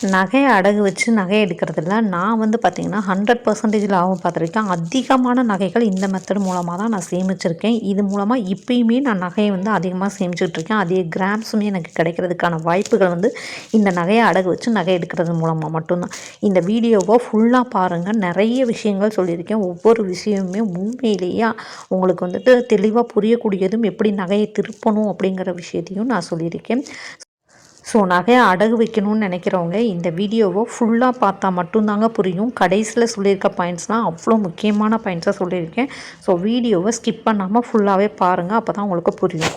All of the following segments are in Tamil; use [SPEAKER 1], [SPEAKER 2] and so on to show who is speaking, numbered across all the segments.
[SPEAKER 1] நகையை அடகு வச்சு நகை எடுக்கிறதுல நான் வந்து பார்த்திங்கன்னா ஹண்ட்ரட் பர்சன்டேஜ் லாபம் பார்த்துருக்கேன் அதிகமான நகைகள் இந்த மெத்தட் மூலமாக தான் நான் சேமிச்சிருக்கேன். இது மூலமாக இப்பயுமே நான் நகையை வந்து அதிகமாக சேமிச்சுட்ருக்கேன் அதே கிராம்ஸுமே எனக்கு கிடைக்கிறதுக்கான வாய்ப்புகள் வந்து இந்த நகையை அடகு வச்சு நகை எடுக்கிறது மூலமாக மட்டும்தான். இந்த வீடியோவை ஃபுல்லாக பாருங்கள் நிறைய விஷயங்கள் சொல்லியிருக்கேன். ஒவ்வொரு விஷயமுமே உண்மையிலேயே உங்களுக்கு வந்துட்டு தெளிவாக புரியக்கூடியதும் எப்படி நகையை திருப்பணும் அப்படிங்கிற விஷயத்தையும் நான் சொல்லியிருக்கேன். ஸோ நகையை அடகு வைக்கணும்னு நினைக்கிறவங்க இந்த வீடியோவை ஃபுல்லாக பார்த்தா மட்டும்தாங்க புரியும். கடைசியில் சொல்லியிருக்க பாயிண்ட்ஸ்லாம் அவ்வளோ முக்கியமான பாயிண்ட்ஸாக சொல்லியிருக்கேன். ஸோ வீடியோவை ஸ்கிப் பண்ணாமல் ஃபுல்லாகவே பாருங்கள் அப்போ தான் உங்களுக்கு புரியும்.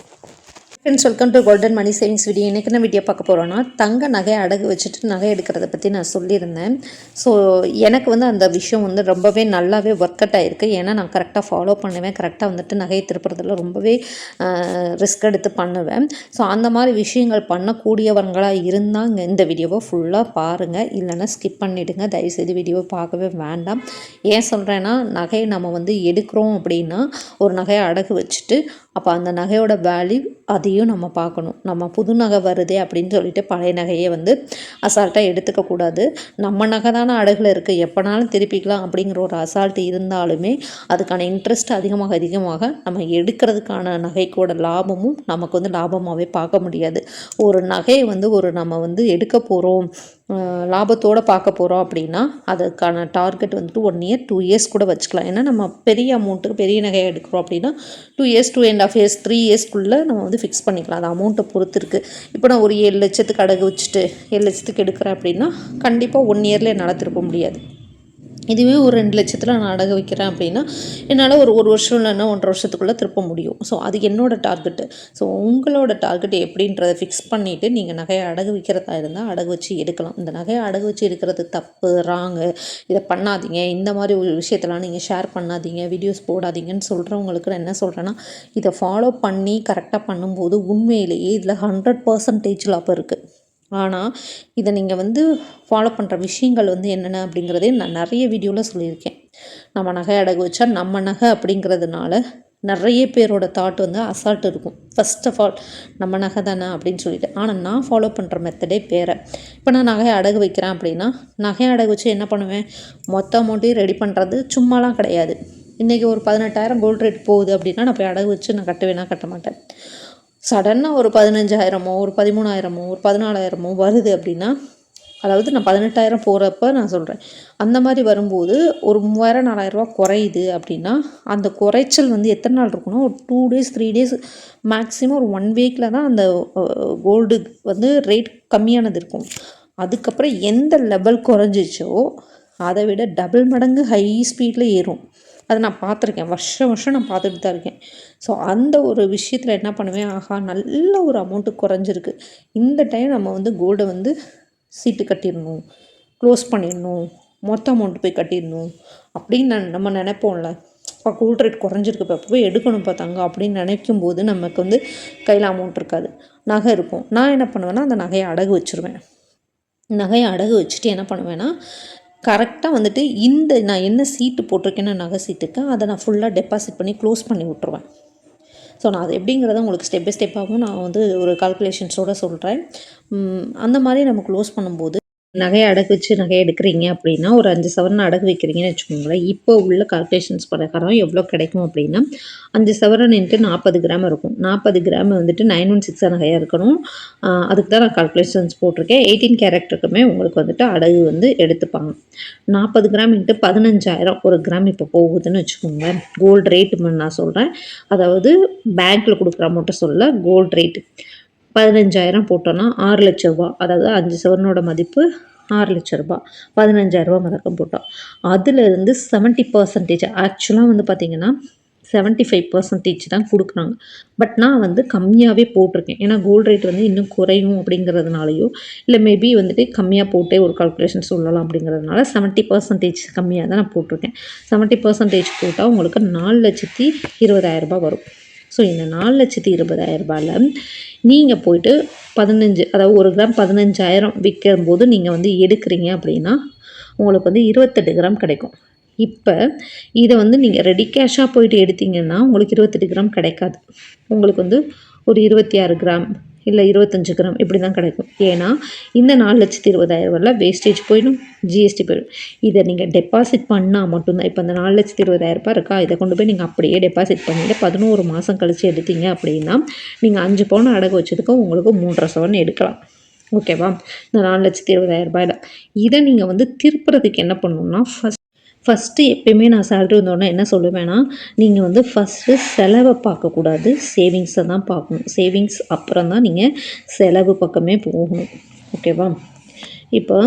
[SPEAKER 2] Friends welcome to golden money savings video எனக்கு என்ன வீடியோ பார்க்க போகிறோன்னா தங்க நகை அடகு வச்சுட்டு நகை எடுக்கிறத பற்றி நான் சொல்லியிருந்தேன். ஸோ எனக்கு வந்து அந்த விஷயம் வந்து ரொம்பவே நல்லாவே ஒர்க் அவுட் ஆகிருக்கு ஏன்னா நான் கரெக்டாக ஃபாலோ பண்ணுவேன். கரெக்டாக வந்துட்டு நகையை திருப்புறதில் ரொம்பவே ரிஸ்க் எடுத்து பண்ணுவேன். ஸோ அந்த மாதிரி விஷயங்கள் பண்ணக்கூடியவங்களாக இருந்தால் இங்கே இந்த வீடியோவை ஃபுல்லாக பாருங்கள் இல்லைன்னா ஸ்கிப் பண்ணிவிடுங்க தயவுசெய்து வீடியோவை பார்க்கவே வேண்டாம். ஏன் சொல்கிறேன்னா நகையை நம்ம வந்து எடுக்கிறோம் அப்படின்னா ஒரு நகையை அடகு வச்சுட்டு அப்போ அந்த நகையோட வேல்யூ அதையும் நம்ம பார்க்கணும். நம்ம புது நகை வருதே அப்படின்னு சொல்லிட்டு பழைய நகையை வந்து அசால்ட்டாக எடுத்துக்கக்கூடாது நம்ம நகை தானே அடகுல இருக்குது எப்போனாலும் திருப்பிக்கலாம் அப்படிங்கிற ஒரு அசால்ட் இருந்தாலுமே அதுக்கான இன்ட்ரெஸ்ட் அதிகமாக அதிகமாக நம்ம எடுக்கிறதுக்கான நகைக்கோட லாபமும் நமக்கு வந்து லாபமாகவே பார்க்க முடியாது. ஒரு நகையை வந்து ஒரு நம்ம வந்து எடுக்க போகிறோம் லாபத்தோடு பார்க்க போகிறோம் அப்படின்னா அதுக்கான டார்கெட் வந்துட்டு ஒன் இயர் டூ இயர்ஸ் கூட வச்சுக்கலாம். ஏன்னா நம்ம பெரிய அமௌண்ட்டுக்கு பெரிய நகையை எடுக்கிறோம் அப்படின்னா two years two and half years three இயர்ஸ்க்குள்ளே நம்ம வந்து ஃபிக்ஸ் பண்ணிக்கலாம். அது அமௌண்ட்டை பொறுத்து இருக்குது இப்போ நான் ஒரு ஏழு லட்சத்துக்கு அடகு வச்சுட்டு ஏழு லட்சத்துக்கு எடுக்கிறேன் அப்படின்னா கண்டிப்பாக ஒன் இயரில் என்னால் திருப்ப முடியாது. இதுவே ஒரு ரெண்டு லட்சத்தில் நான் அடகு வைக்கிறேன் அப்படின்னா என்னால் ஒரு ஒரு வருஷம் இல்லைன்னா ஒன்றரை வருஷத்துக்குள்ளே திருப்ப முடியும். ஸோ அது என்னோடய டார்கெட்டு ஸோ உங்களோட டார்கெட் எப்படின்றத ஃபிக்ஸ் பண்ணிவிட்டு நீங்கள் நகையை அடகு வைக்கிறதா இருந்தால் அடகு வச்சு எடுக்கலாம். இந்த நகையை அடகு வச்சு எடுக்கிறது தப்பு ராங்கு இதை பண்ணாதீங்க. இந்த மாதிரி ஒரு விஷயத்தெல்லாம் நீங்கள் ஷேர் பண்ணாதீங்க. வீடியோஸ் போடாதீங்கன்னு சொல்கிறவங்களுக்கு நான் என்ன சொல்கிறேன்னா இதை ஃபாலோ பண்ணி கரெக்டாக பண்ணும்போது உண்மையிலேயே இதில் ஹண்ட்ரட் பர்சன்டேஜ் லாபம் இருக்குது ஆனால் இதை நீங்கள் வந்து ஃபாலோ பண்ணுற விஷயங்கள் வந்து என்னென்ன அப்படிங்கிறதே நான் நிறைய வீடியோவில் சொல்லியிருக்கேன். நம்ம நகை அடகு வச்சா நம்ம நகை அப்படிங்கிறதுனால நிறைய பேரோட தாட் வந்து அசால்ட் இருக்கும். ஃபஸ்ட் ஆஃப் ஆல் நம்ம நகை தானே அப்படின்னு சொல்லிட்டு. ஆனால் நான் ஃபாலோ பண்ணுற மெத்தடே வேறு. இப்போ நான் நகையை அடகு வைக்கிறேன் அப்படின்னா நகையை அடகு வச்சு என்ன பண்ணுவேன்? மொத்த அமௌண்ட்டையும் ரெடி பண்ணுறது சும்மாலாம் கிடையாது. இன்றைக்கி ஒரு பதினெட்டாயிரம் கோல்டு ரேட் போகுது அப்படின்னா நான் போய் அடகு வச்சு நான் கட்டுவேனா கட்ட மாட்டேன் சடனாக ஒரு பதினஞ்சாயிரமோ ஒரு பதிமூணாயிரமோ ஒரு பதினாலாயிரமோ வருது அப்படின்னா அதாவது நான் பதினெட்டாயிரம் போகிறப்ப நான் சொல்கிறேன் அந்த மாதிரி வரும்போது ஒரு மூவாயிரம் நாலாயிரரூவா குறையுது அப்படின்னா அந்த குறைச்சல் வந்து எத்தனை நாள் இருக்கணும் ஒரு two days three days maximum ஒரு ஒன் வீக்கில் தான் அந்த கோல்டு வந்து ரேட் கம்மியானது இருக்கும். அதுக்கப்புறம் எந்த லெவல் குறைஞ்சிச்சோ அதை விட டபுள் மடங்கு ஹை ஸ்பீடில் ஏறும். அதை நான் பார்த்துருக்கேன். வருஷம் வருஷம் நான் பார்த்துட்டு தான் இருக்கேன். ஸோ அந்த ஒரு விஷயத்தில் என்ன பண்ணுவேன்? ஆஹா நல்ல ஒரு அமௌண்ட்டு குறைஞ்சிருக்கு. இந்த டைம் நம்ம வந்து கோல்டை வந்து சீட்டு கட்டிடணும். க்ளோஸ் பண்ணிடணும். மொத்த அமௌண்ட் போய் கட்டிடணும். அப்படின்னு நம்ம நினைப்போம்ல. இப்போ கோல்ட் ரேட் குறைஞ்சிருக்கு. இப்போ போய் எடுக்கணும் பார்த்தாங்க அப்படின்னு நினைக்கும் போது நமக்கு வந்து கையில் அமௌண்ட் இருக்காது. நகை இருக்கும். நான் என்ன பண்ணுவேன்னா அந்த நகையை அடகு வச்சுருவேன். நகையை அடகு வச்சுட்டு என்ன பண்ணுவேன்னா கரெக்டாக வந்துட்டு இந்த நான் என்ன சீட்டு போட்டிருக்கேன்னு நகை சீட்டுக்கு அதை நான் ஃபுல்லாக டெபாசிட் பண்ணி க்ளோஸ் பண்ணி விட்ருவேன் ஸோ நான் அது எப்படிங்கிறத உங்களுக்கு ஸ்டெப் பை ஸ்டெப்பாகவும் நான் வந்து ஒரு கால்குலேஷன்ஸோடு சொல்கிறேன் அந்த மாதிரி நம்ம க்ளோஸ் பண்ணும்போது நகையை அடகு வச்சு நகையை எடுக்கிறீங்க அப்படின்னா ஒரு அஞ்சு சவரன் அடகு வைக்கிறீங்கன்னு வச்சுக்கோங்களேன். இப்போ உள்ள கால்குலேஷன்ஸ் பிரகாரம் எவ்வளோ கிடைக்கும் அப்படின்னா அஞ்சு சவரன்ட்டு நாற்பது கிராம் இருக்கும். நாற்பது கிராம் வந்துட்டு நைன் ஒன் சிக்ஸாக நகையாக இருக்கணும். அதுக்கு தான் நான் கால்குலேஷன்ஸ் போட்டிருக்கேன். எயிட்டீன் கேரக்டருக்குமே உங்களுக்கு வந்துட்டு அடகு வந்து எடுத்துப்பாங்க. நாற்பது கிராம் இன்ட்டு பதினஞ்சாயிரம் ஒரு கிராம் இப்போ போகுதுன்னு வச்சுக்கோங்களேன். கோல்டு ரேட்டு நான் சொல்கிறேன் அதாவது பேங்க்கில் கொடுக்குற அமௌண்ட்டை சொல்ல கோல்டு ரேட்டு பதினஞ்சாயிரம் போட்டோன்னா ஆறு லட்ச ரூபா அதாவது அஞ்சு சவரனோட மதிப்பு ஆறு லட்ச ரூபா பதினஞ்சாயிரரூபா மதக்கம் போட்டோம். அதுலேருந்து செவன்ட்டி பர்சன்டேஜ் ஆக்சுவலாக வந்து பார்த்திங்கன்னா செவன்ட்டி ஃபைவ் பர்சன்டேஜ் தான் கொடுக்குறாங்க. பட் நான் வந்து கம்மியாகவே போட்டிருக்கேன். ஏன்னா கோல்டு ரேட் வந்து இன்னும் குறையும் அப்படிங்கிறதுனாலையோ இல்லை மேபி வந்துட்டு கம்மியாக போட்டே ஒரு கால்குலேஷன் சொல்லலாம் அப்படிங்கிறதுனால செவன்ட்டி பர்சன்டேஜ் கம்மியாக தான் நான் போட்டிருக்கேன். செவன்ட்டி பர்சன்டேஜ் போட்டால் உங்களுக்கு நாலு லட்சத்தி இருபதாயிரரூபா வரும். ஸோ இந்த நாலு லட்சத்தி இருபதாயிரம் ரூபாயில் நீங்கள் போயிட்டு பதினஞ்சு அதாவது ஒரு கிராம் பதினஞ்சாயிரம் விற்கும் போது நீங்கள் வந்து எடுக்கிறீங்க அப்படின்னா உங்களுக்கு வந்து இருபத்தெட்டு கிராம் கிடைக்கும். இப்போ இதை வந்து நீங்கள் ரெடி கேஷாக போயிட்டு எடுத்தீங்கன்னா உங்களுக்கு இருபத்தெட்டு கிராம் கிடைக்காது. உங்களுக்கு வந்து ஒரு இருபத்தி ஆறு கிராம் இல்லை இருபத்தஞ்சு கிராம் இப்படி தான் கிடைக்கும். ஏன்னா இந்த நாலு லட்சத்தி இருபதாயிரம் ரூபாயில் வேஸ்டேஜ் போயிடும் ஜிஎஸ்டி போயிடும். இதை நீங்கள் டெபாசிட் பண்ணால் மட்டும்தான். இப்போ இந்த நாலு லட்சத்தி இருபதாயிரம் ரூபாய் இருக்கா? இதை கொண்டு போய் நீங்கள் அப்படியே டெபாசிட் பண்ணிவிட்டு பதினோரு மாதம் கழித்து எடுத்தீங்க அப்படின்னா நீங்கள் அஞ்சு பவுன் அடகு வச்சதுக்கு உங்களுக்கு மூன்றரை சவன் எடுக்கலாம். ஓகேவா இந்த நாலு லட்சத்தி இருபதாயிரம் ரூபாயில். இதை நீங்கள் வந்து திருப்புறதுக்கு என்ன பண்ணணும்னா ஃபஸ்ட் ஃபஸ்ட்டு எப்பயுமே நான் சேலரி வந்தோடனே என்ன சொல்லுவேன்னா நீங்கள் வந்து ஃபஸ்ட்டு செலவை பார்க்கக்கூடாது. சேவிங்ஸை தான் பார்க்கணும். சேவிங்ஸ் அப்புறம் தான் நீங்கள் செலவு பக்கமே போகணும். ஓகேவா இப்போ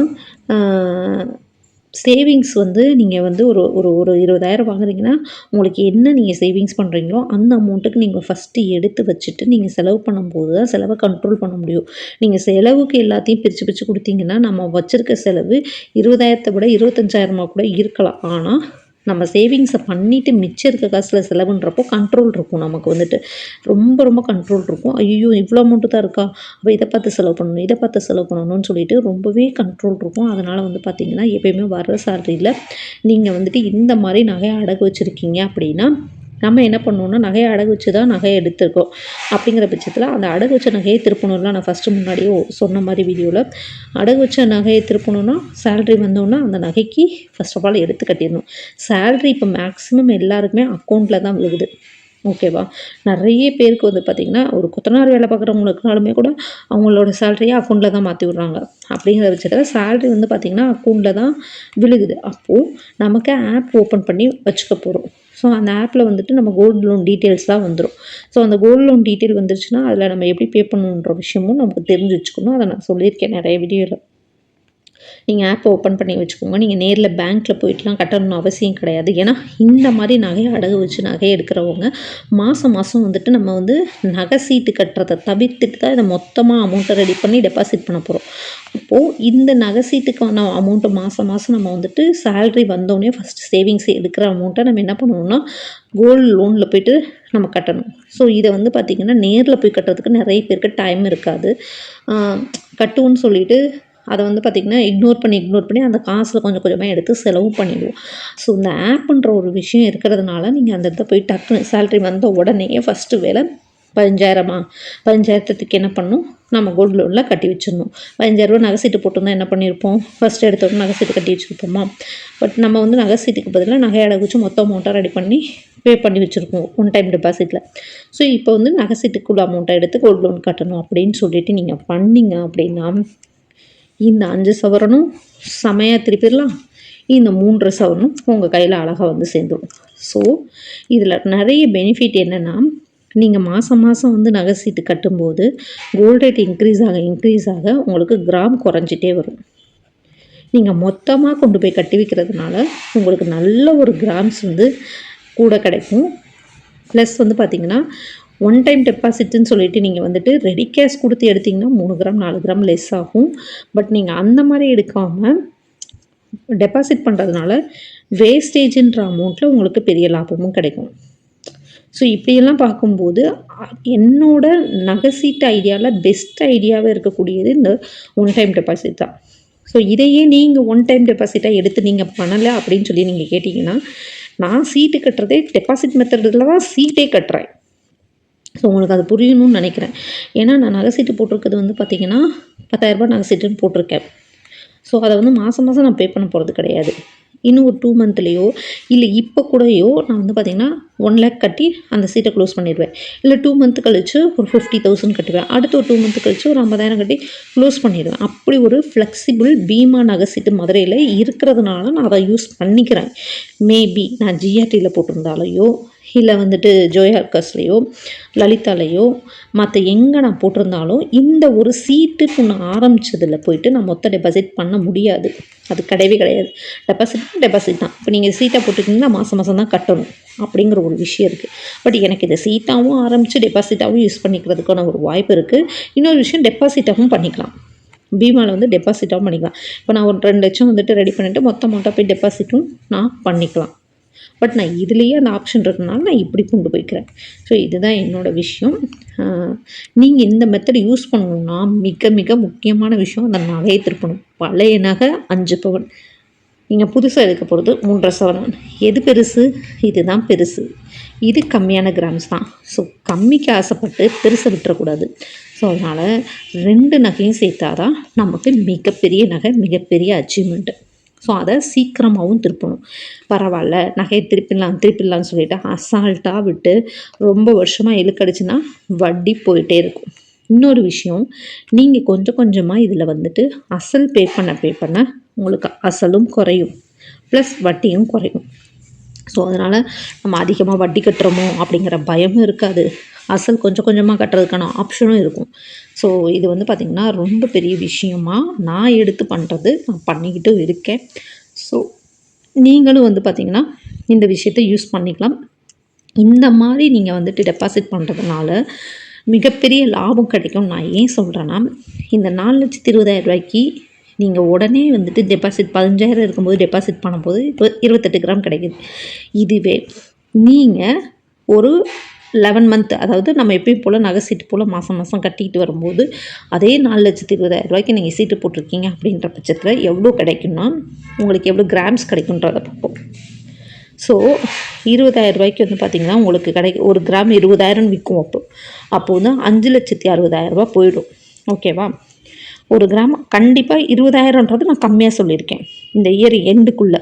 [SPEAKER 2] சேவிங்ஸ் வந்து நீங்கள் வந்து ஒரு ஒரு ஒரு இருபதாயிரம் வாங்குறீங்கன்னா உங்களுக்கு என்ன நீங்கள் சேவிங்ஸ் பண்ணுறீங்களோ அந்த அமௌண்ட்டுக்கு நீங்கள் ஃபஸ்ட்டு எடுத்து வச்சுட்டு நீங்கள் செலவு பண்ணும்போது தான் செலவை கண்ட்ரோல் பண்ண முடியும். நீங்கள் செலவுக்கு எல்லாத்தையும் பிரித்து பிரித்து கொடுத்தீங்கன்னா நம்ம வச்சுருக்க செலவு இருபதாயிரத்தை விட இருபத்தஞ்சாயிரமாக கூட இருக்கலாம். ஆனால் நம்ம சேவிங்ஸை பண்ணிவிட்டு மிச்சம் இருக்க காசில் செலவுன்றப்போ கண்ட்ரோல் இருக்கும் நமக்கு வந்துட்டு. ரொம்ப ரொம்ப கண்ட்ரோல் இருக்கும். ஐயோ இவ்வளோ அமௌண்ட்டு தான் இருக்கா? அப்போ இதை பார்த்து செலவு பண்ணணும் இதை பார்த்து செலவு பண்ணணும்னு சொல்லிட்டு ரொம்பவே கண்ட்ரோல் இருக்கும். அதனால் வந்து பார்த்திங்கன்னா எப்பயுமே வர சேலரியில் நீங்கள் வந்துட்டு இந்த மாதிரி நகையை அடகு வச்சுருக்கீங்க அப்படின்னா நம்ம என்ன பண்ணோம்னா நகையை அடகு வச்சு தான் நகையை எடுத்திருக்கோம். அப்படிங்கிற பட்சத்தில் அந்த அடகு வச்ச நகையை திருப்பணும்ல நான் ஃபஸ்ட்டு முன்னாடியே சொன்ன மாதிரி வீடியோவில் அடகு வச்ச நகையை திருப்பணும்னா சேல்ரி வந்தோன்னா அந்த நகைக்கு ஃபஸ்ட் ஆஃப் ஆல் எடுத்து கட்டிடணும். சேல்ரி இப்போ மேக்ஸிமம் எல்லாருக்குமே அக்கௌண்ட்டில் தான் விழுகுது. ஓகேவா நிறைய பேருக்கு வந்து பார்த்திங்கன்னா ஒரு கொத்தனார் வேலை பார்க்குறவங்களுக்குனாலுமே கூட அவங்களோட சேலரியை அக்கௌண்ட்டில் தான் மாற்றி விட்றாங்க. அப்படிங்கிற பட்சத்தில் சேலரி வந்து பார்த்திங்கன்னா அக்கௌண்ட்டில் தான் விழுகுது. அப்போது நமக்கு ஆப் ஓப்பன் பண்ணி வச்சுக்க போகிறோம் ஸோ அந்த ஆப்பில் வந்துட்டு நம்ம கோல்டு லோன் டீட்டெயில்ஸ்லாம் வந்துடும் ஸோ அந்த கோல்டு லோன் டீட்டெயில் வந்துருச்சுன்னா அதில் நம்ம எப்படி பே பண்ணணுன்ற விஷயமும் நமக்கு தெரிஞ்சு வச்சுக்கணும். அதை நான் சொல்லியிருக்கேன் நிறைய வீடியோவில் நீங்கள் ஆப்பை ஓப்பன் பண்ணி வச்சுக்கோங்க. நீங்கள் நேரில் பேங்க்கில் போயிட்டுலாம் கட்டணும்னு அவசியம் கிடையாது. ஏன்னா இந்த மாதிரி நகையை அடகு வச்சு நகை எடுக்கிறவங்க மாதம் மாதம் வந்துட்டு நம்ம வந்து நகை சீட்டு கட்டுறதை தவிர்த்துட்டு தான் இதை மொத்தமாக அமௌண்ட்டை ரெடி பண்ணி டெபாசிட் பண்ண போகிறோம் அப்போது இந்த நகை சீட்டுக்கான அமௌண்ட்டை மாதம் மாதம் நம்ம வந்துட்டு சேல்ரி வந்தோடனே ஃபஸ்ட்டு சேவிங்ஸ் எடுக்கிற அமௌண்ட்டை நம்ம என்ன பண்ணணும்னா கோல்டு லோனில் போயிட்டு நம்ம கட்டணும். ஸோ இதை வந்து பார்த்திங்கன்னா நேரில் போய் கட்டுறதுக்கு நிறைய பேருக்கு டைம் இருக்காது. கட்டுவோன்னு சொல்லிட்டு அதை வந்து பார்த்திங்கன்னா இக்னோர் பண்ணி இக்னோர் பண்ணி அந்த காசில் கொஞ்சம் கொஞ்சமாக எடுத்து செலவு பண்ணிடுவோம். ஸோ இந்த ஆப்புன்ற ஒரு விஷயம் இருக்கிறதுனால நீங்கள் அந்த இடத்த போய் டக்குன்னு சேல்ரி வந்த உடனே ஃபஸ்ட்டு வேலை பதினஞ்சாயிரமா? பதினஞ்சாயிரத்துக்கு என்ன பண்ணணும் நம்ம கோல்டு லோனில் கட்டி வச்சிடணும். பதினஞ்சாயிரரூவா நகை சீட்டு போட்டிருந்தா என்ன பண்ணியிருப்போம்? ஃபஸ்ட் எடுத்தோடனே நகை சீட்டு கட்டி வச்சுருப்போமா? பட் நம்ம வந்து நகை சீட்டுக்கு பதிலாக நகை அடகுச்சு மொத்த அமௌண்ட்டாக ரெடி பண்ணி பே பண்ணி வச்சுருக்கோம் ஒன் டைம் டெபாசிட்டில் ஸோ இப்போ வந்து நகை சீட்டுக்குள்ள அமௌண்ட்டை எடுத்து கோல்டு லோன் கட்டணும் அப்படின்னு சொல்லிட்டு நீங்கள் பண்ணீங்க அப்படின்னா இந்த அஞ்சு சவரனும் செமையாக திருப்பிடலாம். இந்த மூன்று சவரனும் உங்கள் கையில் அழகாக வந்து சேர்ந்துடும். ஸோ இதில் நிறைய பெனிஃபிட் என்னென்னா நீங்கள் மாதம் மாதம் வந்து நகை சீட்டு கட்டும்போது கோல்ட் ரேட் இன்க்ரீஸ் ஆக இன்க்ரீஸ் ஆக உங்களுக்கு கிராம் குறைஞ்சிட்டே வரும். நீங்கள் மொத்தமாக கொண்டு போய் கட்டி வைக்கிறதுனால உங்களுக்கு நல்ல ஒரு கிராம்ஸ் வந்து கூட கிடைக்கும். ப்ளஸ் வந்து பார்த்திங்கன்னா ஒன் டைம் டெபாசிட்னு சொல்லிட்டு நீங்கள் வந்துட்டு ரெடி கேஷ் கொடுத்து எடுத்திங்கன்னா மூணு கிராம் நாலு கிராம் லெஸ் ஆகும். பட் நீங்கள் அந்த மாதிரி எடுக்காமல் டெபாசிட் பண்ணுறதுனால வேஸ்டேஜின்ற அமௌண்ட்டில் உங்களுக்கு பெரிய லாபமும் கிடைக்கும். ஸோ இப்படியெல்லாம் பார்க்கும்போது என்னோட நகைசீட்டு ஐடியாவில் பெஸ்ட் ஐடியாவாக இருக்கக்கூடியது இந்த ஒன் டைம் டெபாசிட் தான். ஸோ இதையே நீங்கள் ஒன் டைம் டெபாசிட்டாக எடுத்து நீங்கள் பண்ணலை அப்படின்னு சொல்லி நீங்கள் கேட்டிங்கன்னா நான் சீட்டு கட்டுறதே டெபாசிட் மெத்தடில் தான் சீட்டே கட்டுறேன். ஸோ உங்களுக்கு அது புரியணும்னு நினைக்கிறேன். ஏன்னா நான் நகை சீட்டு போட்டிருக்கிறது வந்து பார்த்திங்கன்னா பத்தாயிரரூபா நகை சீட்டுன்னு போட்டிருக்கேன். ஸோ அதை வந்து மாதம் மாதம் நான் பே பண்ண போகிறது கிடையாது. இன்னும் ஒரு டூ மந்த்லேயோ இல்லை இப்போ கூடயோ நான் வந்து பார்த்திங்கன்னா ஒன் லேக் கட்டி அந்த சீட்டை க்ளோஸ் பண்ணிடுவேன். இல்லை டூ மந்த் கழித்து ஒரு ஃபிஃப்டி தௌசண்ட் கட்டுவேன். அடுத்த ஒரு டூ மந்த் கழித்து ஒரு ஐம்பதாயிரம் கட்டி க்ளோஸ் பண்ணிடுவேன். அப்படி ஒரு ஃப்ளெக்சிபிள் பீமா நகை சீட்டு மதுரையில் இருக்கிறதுனால நான் அதை யூஸ் பண்ணிக்கிறேன். மேபி நான் ஜிஆர்டியில் போட்டிருந்தாலையோ இல்லை வந்துட்டு ஜோயார்கஸ்லேயோ லலிதாலேயோ மற்ற எங்கே நான் போட்டிருந்தாலும் இந்த ஒரு சீட்டுக்கு நான் ஆரம்பித்ததில் போயிட்டு நான் மொத்த டெபாசிட் பண்ண முடியாது. அது கிடையவே கிடையாது. டெபாசிட் டெபாசிட் தான். இப்போ நீங்கள் சீட்டாக போட்டுக்கிட்டிங்கன்னா மாதம் மாதம் தான் கட்டணும் அப்படிங்கிற ஒரு விஷயம் இருக்குது பட் எனக்கு இதை சீட்டாகவும் ஆரம்பித்து டெபாசிட்டாகவும் யூஸ் பண்ணிக்கிறதுக்கான ஒரு வாய்ப்பு இருக்குது இன்னொரு விஷயம் டெபாசிட்டாகவும் பண்ணிக்கலாம். பீமாவில் வந்து டெபாசிட்டாகவும் பண்ணிக்கலாம். இப்போ நான் ஒரு ரெண்டு லட்சம் வந்துட்டு ரெடி பண்ணிவிட்டு மொத்த அமௌண்ட்டாக போய் டெபாசிட்டும் நான் பண்ணிக்கலாம். பட் நான் இதுலேயே அந்த ஆப்ஷன் இருக்கிறதுனால நான் இப்படி கொண்டு போய்க்கிறேன். ஸோ இதுதான் என்னோடய விஷயம். நீங்கள் இந்த மெத்தட் யூஸ் பண்ணணும்னா மிக மிக முக்கியமான விஷயம் அந்த நகையை திருப்பணும். பழைய நகை அஞ்சு பவன். நீங்கள் புதுசாக எடுக்க போகிறது மூன்றரை சவரன். எது பெருசு? இதுதான் பெருசு.
[SPEAKER 1] இது கம்மியான கிராம்ஸ் தான். ஸோ கம்மிக்கு ஆசைப்பட்டு பெருசை விட்டுறக்கூடாது. ஸோ அதனால் ரெண்டு நகையும் சேர்த்தா தான் நமக்கு மிகப்பெரிய நகை மிகப்பெரிய அச்சீவ்மெண்ட்டு ஸோ அதை சீக்கிரமாகவும் திருப்பணும். பரவாயில்ல நகையை திருப்பிடலாம் திருப்பிடலாம்னு சொல்லிட்டு அசால்ட்டாக விட்டு ரொம்ப வருஷமாக இழுக்கடிச்சுன்னா வட்டி போயிட்டே இருக்கும். இன்னொரு விஷயம் நீங்கள் கொஞ்சம் கொஞ்சமாக இதில் வந்துட்டு அசல் பே பண்ண பே பண்ண உங்களுக்கு அசலும் குறையும். ப்ளஸ் வட்டியும் குறையும். ஸோ அதனால் நம்ம அதிகமாக வட்டி கட்டுறோமோ அப்படிங்கிற பயமும் இருக்காது. அசல் கொஞ்சம் கொஞ்சமாக கட்டுறதுக்கான ஆப்ஷனும் இருக்கும். ஸோ இது வந்து பார்த்திங்கன்னா ரொம்ப பெரிய விஷயமாக நான் எடுத்து பண்ணுறது நான் பண்ணிக்கிட்டும் இருக்கேன். ஸோ நீங்களும் வந்து பார்த்திங்கன்னா இந்த விஷயத்தை யூஸ் பண்ணிக்கலாம். இந்த மாதிரி நீங்கள் வந்துட்டு டெபாசிட் பண்ணுறதுனால மிகப்பெரிய லாபம் கிடைக்கும் நான் ஏன் சொல்கிறேன்னா இந்த நாலு லட்சத்தி இருபதாயிரம் ரூபாய்க்கு நீங்கள் உடனே வந்துட்டு டெபாசிட் பதினஞ்சாயிரம் இருக்கும்போது டெபாசிட் பண்ணும்போது இப்போ இருபத்தெட்டு கிராம் கிடைக்குது. இதுவே நீங்கள் ஒரு லெவன் மந்த் அதாவது நம்ம எப்பயும் போல் நகை சீட்டு போல் மாதம் மாதம் கட்டிக்கிட்டு வரும்போது அதே நாலு லட்சத்தி இருபதாயிரம் ரூபாய்க்கு நீங்கள் சீட்டு போட்டிருக்கீங்க அப்படின்ற பட்சத்தில் எவ்வளோ கிடைக்கும்னா உங்களுக்கு எவ்வளோ கிராம்ஸ் கிடைக்குன்றதை பார்ப்போம். ஸோ இருபதாயிரம் ரூபாய்க்கு வந்து பார்த்திங்கன்னா உங்களுக்கு கிடைக்கு ஒரு கிராம் இருபதாயிரம் விற்கும் அப்போ. அப்போ வந்து அஞ்சு லட்சத்தி அறுபதாயிரம் போயிடும். ஓகேவா ஒரு கிராம் கண்டிப்பாக இருபதாயிரன்றது நான் கம்மியாக சொல்லியிருக்கேன். இந்த இயர் எண்டுக்குள்ளே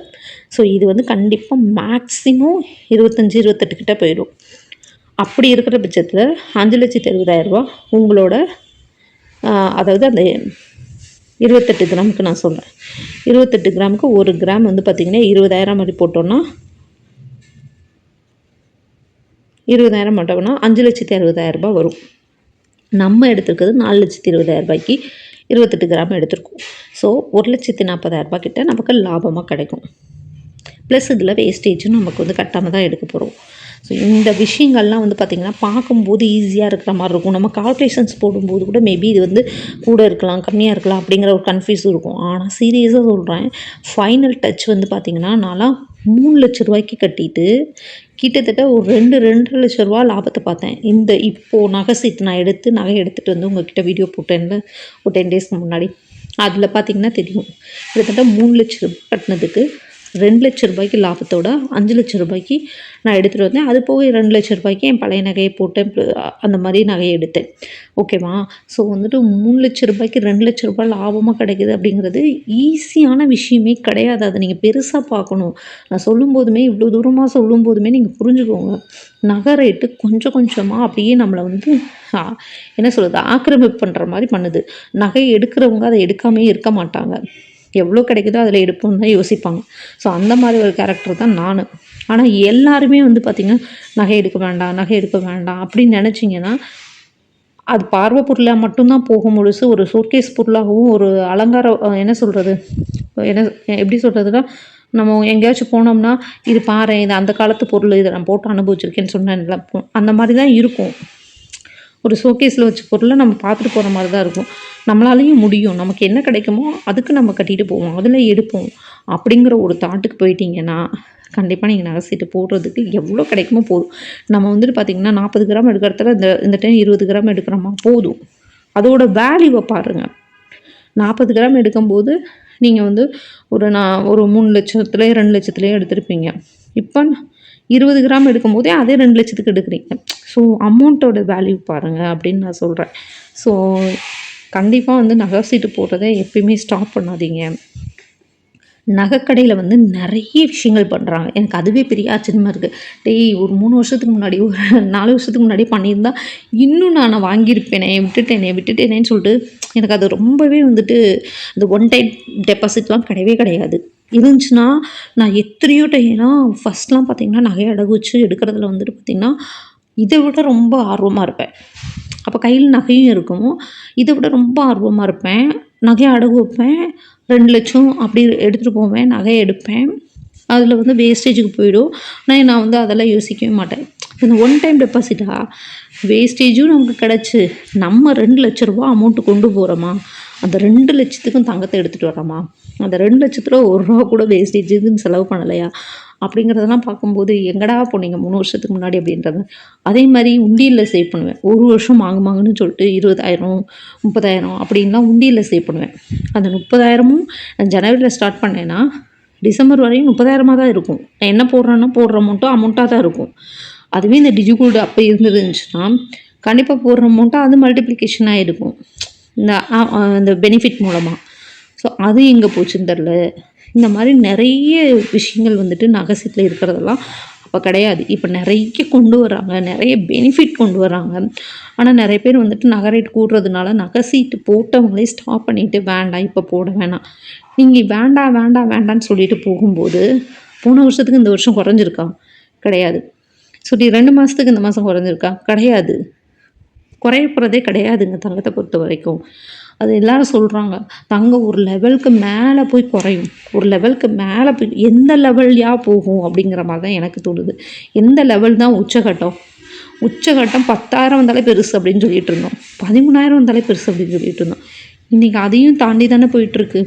[SPEAKER 1] ஸோ இது வந்து கண்டிப்பாக மேக்ஸிமம் இருபத்தஞ்சி இருபத்தெட்டு கிட்டே போயிடும். அப்படி இருக்கிற பட்சத்தில் அஞ்சு லட்சத்தி அறுபதாயிரரூபா உங்களோட அதாவது அந்த இருபத்தெட்டு கிராமுக்கு நான் சொல்கிறேன் இருபத்தெட்டு கிராமுக்கு ஒரு கிராம் வந்து பார்த்திங்கன்னா இருபதாயிரம் மாதிரி போட்டோன்னா இருபதாயிரம் மட்டும்னா அஞ்சு லட்சத்தி அறுபதாயிரம் ரூபாய் வரும். நம்ம எடுத்துருக்கிறது நாலு லட்சத்தி இருபதாயிரம் ரூபாய்க்கு இருபத்தெட்டு கிராம் எடுத்திருக்கோம். ஸோ ஒரு லட்சத்தி நாற்பதாயிரம் ரூபாய் கிட்ட நமக்கு லாபமாக கிடைக்கும். ப்ளஸ் இதில் வேஸ்டேஜும் நமக்கு வந்து கட்டாமல் தான் எடுக்க போகிறோம் ஸோ இந்த விஷயங்கள்லாம் வந்து பார்த்திங்கன்னா பார்க்கும்போது ஈஸியாக இருக்கிற மாதிரி இருக்கும். நம்ம கால்குலேஷன்ஸ் போடும்போது கூட மேபி இது வந்து கூட இருக்கலாம் கம்மியாக இருக்கலாம் அப்படிங்கிற ஒரு கன்ஃபியூஸ் இருக்கும். ஆனால் சீரியஸாக சொல்கிறேன் ஃபைனல் டச் வந்து பார்த்திங்கன்னா நான்லாம் மூணு லட்ச ரூபாய்க்கு கட்டிட்டு கிட்டத்தட்ட ஒரு ரெண்டு ரெண்டு லட்ச ரூபா லாபத்தை பார்த்தேன். இந்த இப்போது நகை சீட்டு நான் எடுத்து நகை எடுத்துகிட்டு வந்து உங்ககிட்ட வீடியோ போட்டேன்ல ஒரு டென் டேஸ்க்கு முன்னாடி. அதில் பார்த்தீங்கன்னா தெரியும். கிட்டத்தட்ட மூணு லட்சம் கட்டினதுக்கு ரெண்டு லட்ச ரூபாய்க்கு லாபத்தோட அஞ்சு லட்ச ரூபாய்க்கு நான் எடுத்துகிட்டு வந்தேன். அது போக ரெண்டு லட்ச ரூபாய்க்கு என் பழைய நகையை போட்டேன். அந்த மாதிரி நகையை எடுத்தேன். ஓகேவா ஸோ வந்துட்டு மூணு லட்ச ரூபாய்க்கு ரெண்டு லட்ச ரூபாய் லாபமாக கிடைக்குது அப்படிங்கிறது ஈஸியான விஷயமே கிடையாது. அதை நீங்கள் பெருசாக பார்க்கணும். நான் சொல்லும்போதுமே இவ்வளோ தூரமாக சொல்லும்போதுமே நீங்கள் புரிஞ்சுக்கோங்க. நகை ரேட்டு கொஞ்சம் கொஞ்சமாக அப்படியே நம்மளை வந்து என்ன சொல்கிறது ஆக்கிரமிப்பு பண்ணுற மாதிரி பண்ணுது. நகை எடுக்கிறவங்க அதை எடுக்காமே இருக்க மாட்டாங்க. எவ்வளோ கிடைக்குதோ அதில் எடுப்போம்னு தான் யோசிப்பாங்க. ஸோ அந்த மாதிரி ஒரு கேரக்டர் தான் நான். ஆனால் எல்லாருமே வந்து பார்த்திங்கன்னா நகை எடுக்க வேண்டாம் நகை எடுக்க வேண்டாம் அப்படின்னு நினச்சிங்கன்னா அது பார்வை பொருளாக மட்டும்தான் போகும் முழுசு ஒரு சூட்கேஸ் பொருளாகவும் ஒரு அலங்கார என்ன சொல்கிறது என்ன எப்படி சொல்கிறதுனா நம்ம எங்கேயாச்சும் போனோம்னா இது பாரு இது அந்த காலத்து பொருள் இதை நான் போட்டு அனுபவிச்சிருக்கேன்னு சொன்னேன் அந்த மாதிரி தான் இருக்கும். ஒரு ஷோகேஸில் வச்ச பொருளை நம்ம பார்த்துட்டு போகிற மாதிரி தான் இருக்கும். நம்மளாலையும் முடியும். நமக்கு என்ன கிடைக்குமோ அதுக்கு நம்ம கட்டிட்டு போவோம். அதில் எடுப்போம். அப்படிங்கிற ஒரு தாட்டுக்கு போயிட்டீங்கன்னா கண்டிப்பாக நீங்கள் நகை சீட்டு போடுறதுக்கு எவ்வளோ கிடைக்குமோ போதும். நம்ம வந்துட்டு பார்த்திங்கன்னா நாற்பது கிராம் எடுக்கிறதுல இந்த இந்த டைம் இருபது கிராம் எடுக்கிறோமா? போதும். அதோட வேல்யூவை பாருங்கள் நாற்பது கிராம் எடுக்கும்போது நீங்கள் வந்து ஒரு நான் ஒரு மூணு லட்சத்துலேயே ரெண்டு லட்சத்துலேயே எடுத்திருப்பீங்க. இப்போ இருபது கிராம் எடுக்கும்போதே அதே ரெண்டு லட்சத்துக்கு எடுக்கிறீங்க. ஸோ அமௌண்ட்டோட வேல்யூ பாருங்கள் அப்படின்னு நான் சொல்கிறேன் ஸோ கண்டிப்பாக வந்து நகை சீட்டு போடுறதை எப்பயுமே ஸ்டாப் பண்ணாதீங்க. நகைக்கடையில் வந்து நிறைய விஷயங்கள் பண்ணுறாங்க எனக்கு அதுவே பெரிய ஆச்சரியமாக இருக்குது டேய் ஒரு மூணு வருஷத்துக்கு முன்னாடி ஒரு நாலு வருஷத்துக்கு முன்னாடி பண்ணியிருந்தா இன்னும் நான் வாங்கியிருப்பேனே விட்டுட்டேனே விட்டுட்டேனேன்னு சொல்லிட்டு எனக்கு அது ரொம்பவே வந்துட்டு இந்த ஒன் டைம் டெபாசிட்லாம் கிடையவே கிடையாது. இருந்துச்சுன்னா நான் எத்தனையோ டைம்னா ஃபஸ்ட்லாம் பார்த்திங்கன்னா நகை அடகு வச்சு எடுக்கிறதுல வந்துட்டு பார்த்திங்கன்னா இதை விட ரொம்ப ஆர்வமாக இருப்பேன். அப்போ கையில் நகையும் இருக்கும். இதை விட ரொம்ப ஆர்வமாக இருப்பேன். நகையை அடகு வைப்பேன். ரெண்டு லட்சம் அப்படி எடுத்துகிட்டு போவேன். நகையை எடுப்பேன். அதில் வந்து வேஸ்டேஜுக்கு போயிடும். ஆனால் நான் வந்து அதெல்லாம் யோசிக்கவே மாட்டேன். இந்த ஒன் டைம் டெபாசிட்டா வேஸ்டேஜும் நமக்கு கிடச்சி. நம்ம ரெண்டு லட்ச ரூபா அமௌண்ட்டு கொண்டு போகிறோமா அந்த ரெண்டு லட்சத்துக்கும் தங்கத்தை எடுத்துகிட்டு வரோமா அந்த ரெண்டு லட்சத்தில் ஒரு ரூபா கூட வேஸ்டேஜுக்குன்னு செலவு பண்ணலையா? அப்படிங்கிறதெல்லாம் பார்க்கும்போது எங்கடா போனீங்க மூணு வருஷத்துக்கு முன்னாடி? அப்படின்றது. அதே மாதிரி உண்டியலில் சேவ் பண்ணுவேன். ஒரு வருஷம் வாங்குமாங்கன்னு சொல்லிட்டு இருபதாயிரம் முப்பதாயிரம் அப்படின்லாம் உண்டியலில் சேவ் பண்ணுவேன். அந்த முப்பதாயிரமும் நான் ஜனவரியில் ஸ்டார்ட் பண்ணேன்னா டிசம்பர் வரையும் முப்பதாயிரமாக தான் இருக்கும். நான் என்ன போடுறேன்னா போடுற அமௌண்ட்டும் அமௌண்ட்டாக தான் இருக்கும். அதுவே இந்த டிஜிகோல்டு அப்போ இருந்துருந்துச்சுன்னா கண்டிப்பாக போடுற அமௌண்ட்டாக அது மல்டிப்ளிகேஷன் ஆகிருக்கும் இந்த இந்த பெனிஃபிட் மூலமாக ஸோ அது எங்கே போச்சுன்னு தெரில இந்த மாதிரி நிறைய விஷயங்கள் வந்துட்டு நகை சீட்டில் இருக்கிறதெல்லாம் அப்போ கிடையாது. இப்போ நிறைய கொண்டு வராங்க நிறைய பெனிஃபிட் கொண்டு வராங்க ஆனால் நிறைய பேர் வந்துட்டு நகை ரேட் கூடுறதுனால நகை சீட்டு போட்டவங்களே ஸ்டாப் பண்ணிவிட்டு வேண்டாம் இப்போ போட வேணாம். நீங்கள் வேண்டாம் வேண்டாம் வேண்டாம்னு சொல்லிட்டு போகும்போது போன வருஷத்துக்கு இந்த வருஷம் குறைஞ்சிருக்கா? கிடையாது. சொல்லி ரெண்டு மாதத்துக்கு இந்த மாதம் குறைஞ்சிருக்கா? கிடையாது. குறைய போகிறதே கிடையாதுங்க தங்கத்தை பொறுத்த வரைக்கும். அது எல்லாரும் சொல்கிறாங்க தங்கம் ஒரு லெவலுக்கு மேலே போய் குறையும். ஒரு லெவலுக்கு மேலே போய் எந்த லெவல்யா போகும் அப்படிங்கிற மாதிரி தான் எனக்கு தோணுது. எந்த லெவல் தான் உச்சகட்டம்? உச்சகட்டம் பத்தாயிரம் வந்தாலே பெருசு அப்படின்னு சொல்லிட்டு இருந்தோம். பதிமூணாயிரம் வந்தாலே பெருசு அப்படின்னு சொல்லிட்டு இருந்தோம். இன்றைக்கி அதையும் தாண்டி தானே போயிட்டுருக்கு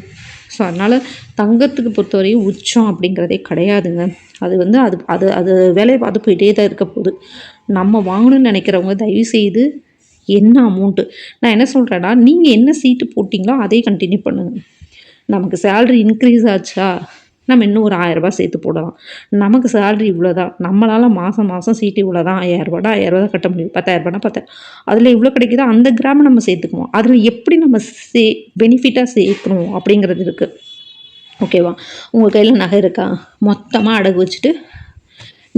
[SPEAKER 1] ஸோ அதனால் தங்கத்துக்கு பொறுத்தவரையும் உச்சம் அப்படிங்கிறதே கிடையாதுங்க. அது வந்து அது அது அது வேலையை பார்த்து போயிட்டே தான் இருக்க போகுது. நம்ம வாங்கணும்னு நினைக்கிறவங்க தயவு செய்து என்ன அமௌண்ட்டு நான் என்ன சொல்கிறேன்னா நீங்கள் என்ன சீட்டு போட்டிங்களோ அதே கண்டினியூ பண்ணுங்கள் நமக்கு சேல்ரி இன்க்ரீஸ் ஆச்சா? நம்ம இன்னும் ஒரு ஆயரரூபா சேர்த்து போடலாம். நமக்கு சேல்ரி இவ்வளோ தான் நம்மளால் மாதம் மாதம் சீட்டு இவ்வளோ தான் ஐயாயிரரூபாடா ஐயாயிரரூபா தான் கட்ட முடியும். பத்தாயிரரூபானா பத்தாயிரம் அதில் இவ்வளோ கிடைக்குதோ அந்த கிராமம் நம்ம சேர்த்துக்குவோம். அதில் எப்படி நம்ம சே பெனிஃபிட்டாக சேர்க்கணும் அப்படிங்கிறது இருக்குது ஓகேவா உங்கள் கையில் நகை இருக்கா? மொத்தமாக அடகு வச்சுட்டு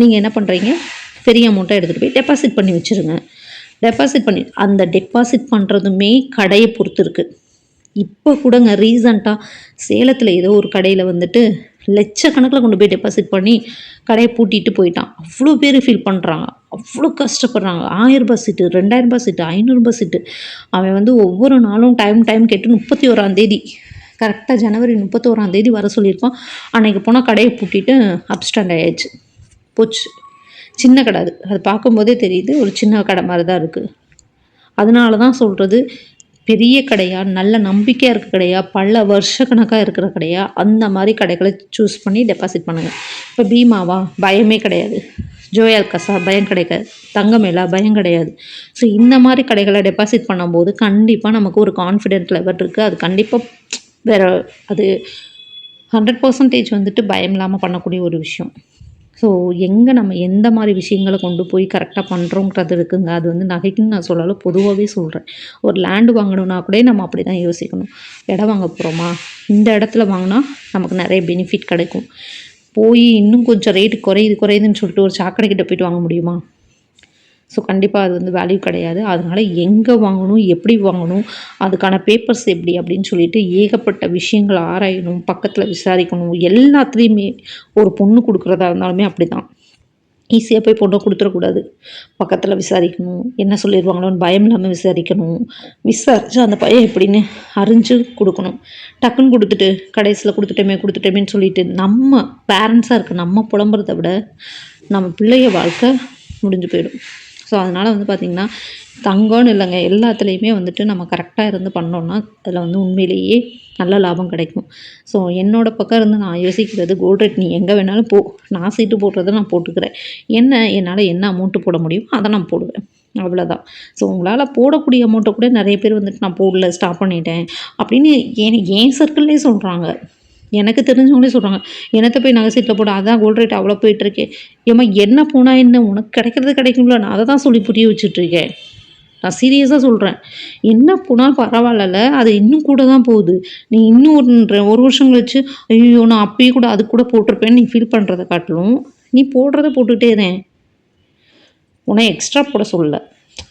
[SPEAKER 1] நீங்கள் என்ன பண்ணுறீங்க பெரிய அமௌண்ட்டாக எடுத்துகிட்டு போய் டெபாசிட் பண்ணி வச்சுருங்க. டெபாசிட் பண்ணி அந்த டெபாசிட் பண்ணுறதுமே கடையை பொறுத்து இருக்குது இப்போ கூடங்க ரீசண்டாக சேலத்தில் ஏதோ ஒரு கடையில் வந்துட்டு லட்சக்கணக்கில் கொண்டு போய் டெபாசிட் பண்ணி கடையை பூட்டிட்டு போயிட்டான். அவ்வளோ பேர் ஃபீல் பண்ணுறாங்க அவ்வளோ கஷ்டப்படுறாங்க. ஆயிரரூபா சீட்டு ரெண்டாயிரரூபா சீட்டு ஐநூறுரூபா சீட்டு அவன் வந்து ஒவ்வொரு நாளும் டைம் டைம் கேட்டு முப்பத்தி ஓராந்தேதி கரெக்டாக ஜனவரி முப்பத்தோராம் தேதி வர சொல்லியிருக்கோம் அன்னைக்கு போனால் கடையை பூட்டிட்டு அப்ஸ்டாண்ட் ஆயாச்சு போச்சு. சின்ன கடை அது. அது பார்க்கும்போதே தெரியுது ஒரு சின்ன கடை மாதிரி தான் இருக்குது அதனால தான் சொல்கிறது பெரிய கடையா நல்ல நம்பிக்கையாக இருக்க கடையா பல வருஷக்கணக்காக இருக்கிற கடையா அந்த மாதிரி கடைகளை சூஸ் பண்ணி டெபாசிட் பண்ணுங்கள் இப்போ பீமாவா? பயமே கிடையாது. ஜோயால் கசா பயம் கிடைக்காது. தங்கமேலா பயம் கிடையாது. ஸோ இந்த மாதிரி கடைகளை டெபாசிட் பண்ணும்போது கண்டிப்பாக நமக்கு ஒரு கான்ஃபிடென்ட் லெவல் இருக்குது அது கண்டிப்பாக வேறு அது ஹண்ட்ரட் பர்சன்டேஜ் வந்துட்டு பயம் இல்லாமல் பண்ணக்கூடிய ஒரு விஷயம். ஸோ எங்கே நம்ம எந்த மாதிரி விஷயங்களை கொண்டு போய் கரெக்டாக பண்ணுறோங்கிறது இருக்குங்க. அது வந்து நகைக்குன்னு நான் சொல்லலை பொதுவாகவே சொல்கிறேன் ஒரு லேண்டு வாங்கணும்னா கூட நம்ம அப்படி தான் யோசிக்கணும். இடம் வாங்க போகிறோமா இந்த இடத்துல வாங்கினா நமக்கு நிறைய பெனிஃபிட் கிடைக்கும். போய் இன்னும் கொஞ்சம் ரேட்டு குறையுது குறையுதுன்னு சொல்லிட்டு ஒரு சாக்கடை கிட்ட போயிட்டு வாங்க முடியுமா? ஸோ கண்டிப்பாக அது வந்து வேல்யூ கிடையாது. அதனால் எங்கே வாங்கணும் எப்படி வாங்கணும் அதுக்கான பேப்பர்ஸ் எப்படி அப்படின்னு சொல்லிட்டு ஏகப்பட்ட விஷயங்களை ஆராயணும் பக்கத்தில் விசாரிக்கணும். எல்லாத்துலேயுமே ஒரு பொண்ணு கொடுக்குறதா இருந்தாலுமே அப்படி தான் ஈஸியாக போய் பொண்ணை கொடுத்துடக்கூடாது. பக்கத்தில் விசாரிக்கணும் என்ன சொல்லிடுவாங்களோன்னு பயம் இல்லாமல் விசாரிக்கணும். விசாரித்து அந்த பையன் எப்படின்னு அறிஞ்சு கொடுக்கணும். டக்குன்னு கொடுத்துட்டு கடைசியில் கொடுத்துட்டோமே கொடுத்துட்டோமேன்னு சொல்லிட்டு நம்ம பேரண்ட்ஸாக இருக்க நம்ம புலம்புறத விட நம்ம பிள்ளைய வாழ்க்கை முடிஞ்சு போயிடும். ஸோ அதனால் வந்து பார்த்திங்கன்னா தங்கம்னு இல்லைங்க எல்லாத்துலேயுமே வந்துட்டு நம்ம கரெக்டாக இருந்து பண்ணோன்னா அதில் வந்து உண்மையிலேயே நல்ல லாபம் கிடைக்கும். ஸோ என்னோடய பக்கம் இருந்து நான் யோசிக்கிறது கோல்ட் ரேட் நீ எங்கே வேணாலும் போ. நான் சீட்டு போடுறத நான் போட்டுக்கிறேன். என்ன என்னால் என்ன அமௌண்ட்டு போட முடியுமோ அதை நான் போடுவேன். அவ்வளோதான் ஸோ உங்களால் போடக்கூடிய அமௌண்ட்டை கூட நிறைய பேர் வந்துட்டு நான் போடல ஸ்டாப் பண்ணிட்டேன். அப்படின்னு ஏன் என் சர்க்கிள்லேயே சொல்கிறாங்க எனக்கு தெரிஞ்சவங்களே சொல்கிறாங்க என்னத்தை போய் நகை சீட்டில் போட அதான் கோல்ட் ரேட் அவ்வளோ போயிட்டுருக்கு. ஏம்மா என்ன போனால் என்ன? உனக்கு கிடைக்கிறது கிடைக்கும்ல. நான் அதை தான் சொல்லி புரிய வச்சுட்ருக்கேன் நான் சீரியஸாக சொல்கிறேன் என்ன போனால் பரவாயில்லல. அது இன்னும் கூட தான் போகுது. நீ இன்னும் ஒரு ஒரு வருஷம் கழிச்சு ஐயோ நான் அப்பயே கூட அது கூட போட்டிருப்பேன்னு நீ ஃபீல் பண்ணுறத காட்டிலும் நீ போடுறத போட்டுக்கிட்டே தான் உன்னை எக்ஸ்ட்ரா போட சொல்லலை.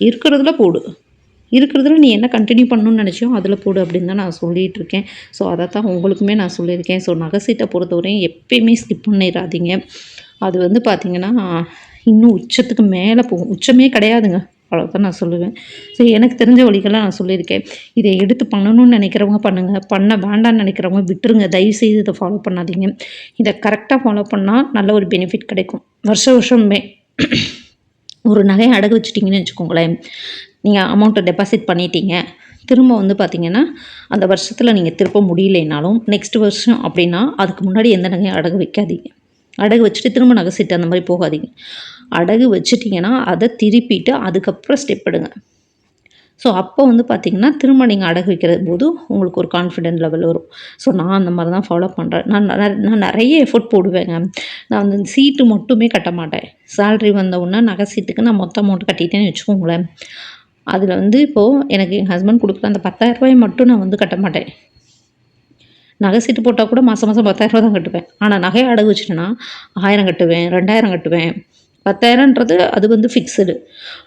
[SPEAKER 1] இருக்கிறதுல போடு. இருக்கிறதுல நீ என்ன கண்டினியூ பண்ணணும்னு நினச்சியோ அதில் போடு அப்படின்னு தான் நான் சொல்லிகிட்டு இருக்கேன். ஸோ அதை தான் உங்களுக்குமே நான் சொல்லியிருக்கேன். ஸோ நகை சீட்டை பொறுத்தவரையும் எப்பயுமே ஸ்கிப் பண்ணிடாதீங்க. அது வந்து பார்த்திங்கன்னா இன்னும் உச்சத்துக்கு மேலே போகும். உச்சமே கிடையாதுங்க. அவ்வளோதான் நான் சொல்லுவேன். ஸோ எனக்கு தெரிஞ்ச வழிகள்லாம் நான் சொல்லியிருக்கேன். இதை எடுத்து பண்ணணும்னு நினைக்கிறவங்க பண்ணுங்கள் பண்ண வேண்டாம்னு நினைக்கிறவங்க விட்டுருங்க. தயவுசெய்து இதை ஃபாலோ பண்ணாதீங்க. இதை கரெக்டாக ஃபாலோ பண்ணால் நல்ல ஒரு பெனிஃபிட் கிடைக்கும். வருஷ வருஷமே ஒரு நகையை அடகு வச்சிட்டிங்கன்னு வச்சுக்கோங்களேன். நீங்கள் அமௌண்ட்டை டெபாசிட் பண்ணிட்டீங்க. திரும்ப வந்து பார்த்தீங்கன்னா அந்த வருஷத்தில் நீங்கள் திருப்ப முடியலைனாலும் நெக்ஸ்ட் வருஷம் அப்படின்னா அதுக்கு முன்னாடி எந்த நகையும் அடகு வைக்காதீங்க. அடகு வச்சுட்டு திரும்ப நகை சீட்டு அந்த மாதிரி போகாதீங்க. அடகு வச்சுட்டிங்கன்னா அதை திருப்பிட்டு அதுக்கப்புறம் ஸ்டெப் எடுங்க. ஸோ அப்போ வந்து பார்த்திங்கன்னா திரும்ப நீங்கள் அடகு வைக்கிற போது உங்களுக்கு ஒரு கான்ஃபிடென்ட் லெவல் வரும். ஸோ நான் அந்த மாதிரி தான் ஃபாலோ பண்ணுறேன் நான் நான் நிறைய எஃபோர்ட் போடுவேங்க. நான் வந்து சீட்டு மட்டுமே கட்ட மாட்டேன். சேல்ரி வந்த உடனே நகை சீட்டுக்கு நான் மொத்த அமௌண்ட் கட்டிட்டேன்னு வச்சுக்கோங்களேன். அதில் வந்து இப்போது எனக்கு என் ஹஸ்பண்ட் கொடுக்குற அந்த பத்தாயிரரூபாயை மட்டும் நான் வந்து கட்ட மாட்டேன். நகை சீட்டு போட்டால் கூட மாதம் மாதம் பத்தாயிரரூவா தான் கட்டுவேன். ஆனால் நகையை அடகு வச்சுட்டேன்னா ஆயிரம் கட்டுவேன் ரெண்டாயிரம் கட்டுவேன். பத்தாயிரன்றது அது வந்து ஃபிக்ஸடு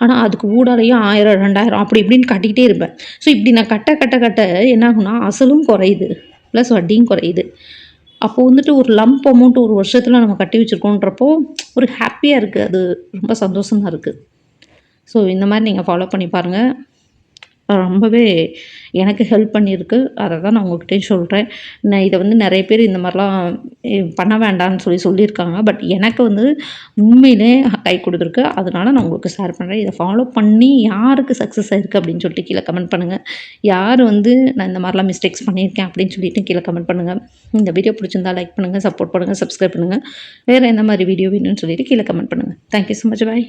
[SPEAKER 1] ஆனால் அதுக்கு ஊடாலையும் ஆயிரம் ரெண்டாயிரம் அப்படி இப்படின்னு கட்டிக்கிட்டே இருப்பேன். ஸோ இப்படி நான் கட்ட கட்ட கட்ட என்ன ஆகும்னா அசலும் குறையுது. ப்ளஸ் வட்டியும் குறையுது. அப்போ வந்துட்டு ஒரு லம்ப் அமௌண்ட் ஒரு வருஷத்தில் நம்ம கட்டி வச்சுருக்கோன்றப்போ ஒரு ஹாப்பியாக இருக்குது அது ரொம்ப சந்தோஷமாக இருக்குது ஸோ இந்த மாதிரி நீங்கள் ஃபாலோ பண்ணி பாருங்கள் ரொம்பவே எனக்கு ஹெல்ப் பண்ணியிருக்கு. அதை தான் நான் உங்கள்கிட்டயும் சொல்கிறேன் நான் இதை வந்து நிறைய பேர் இந்த மாதிரிலாம் பண்ண வேண்டாம்னு சொல்லி சொல்லியிருக்காங்க. பட் எனக்கு வந்து உண்மையிலே கை கொடுத்துருக்கு. அதனால நான் உங்களுக்கு ஷேர் பண்ணுறேன் இதை ஃபாலோ பண்ணி யாருக்கு சக்ஸஸ் ஆயிருக்கு அப்படின்னு சொல்லிட்டு கீழே கமெண்ட் பண்ணுங்கள் யார் வந்து நான் இந்த மாதிரிலாம் மிஸ்டேக்ஸ் பண்ணியிருக்கேன் அப்படின்னு சொல்லிட்டு கீழே கமெண்ட் பண்ணுங்கள் இந்த வீடியோ பிடிச்சிருந்தா லைக் பண்ணுங்கள் சப்போர்ட் பண்ணுங்கள் சப்ஸ்கிரைப் பண்ணுங்கள் வேறு எந்த மாதிரி வீடியோ வேணும்னு சொல்லிட்டு கீழே கமெண்ட் பண்ணுங்கள் தேங்க்யூ ஸோ மச் பாய்